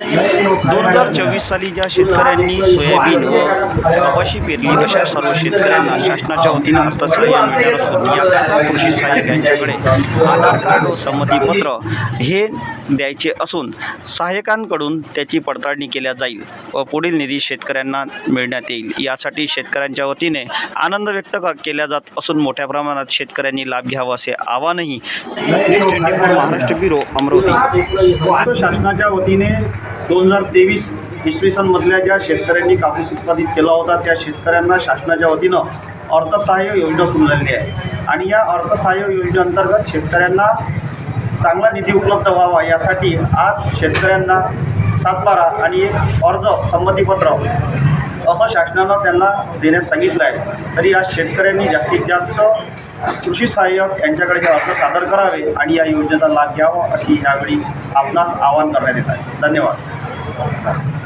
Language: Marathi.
दोन हजार चोवीस साली ज्या शेतकऱ्यांनी सोयाबीन व कपाशी पेरली अशा सर्व शेतकऱ्यांना शासनाच्या वतीनं अर्थसहाय्य मिळणार असून याकरता कृषी सहाय्यक यांच्याकडे आधार कार्ड व संमतीपत्र हे द्यायचे असून सहाय्यकांकडून त्याची पडताळणी केल्या जाईल व पुढील निधी शेतकऱ्यांना मिळण्यात येईल. यासाठी शेतकऱ्यांच्या वतीने आनंद व्यक्त केला जात असून मोठ्या प्रमाणात शेतकऱ्यांनी लाभ घ्यावा असे आवाहनही महाराष्ट्र ब्युरो अमरावती. शासनाच्या वतीने दोन हजार तेवीस इसवी सनमधल्या ज्या शेतकऱ्यांनी कापूस उत्पादित केला होता त्या शेतकऱ्यांना शासनाच्या वतीनं अर्थसहाय्य योजना सुरू झालेली आहे. आणि या अर्थसहाय्य योजनेअंतर्गत शेतकऱ्यांना चांगला निधी उपलब्ध व्हावा यासाठी आज शेतकऱ्यांना सातबारा आणि एक अर्ज संमतीपत्र असं शासनानं त्यांना देण्यास सांगितलं आहे. तरी आज शेतकऱ्यांनी जास्तीत जास्त कृषी सहाय्यक यांच्याकडे हे अर्ज सादर करावे आणि या योजनेचा लाभ घ्यावा अशी यावेळी आपणास आवाहन करण्यात येत आहे. धन्यवाद.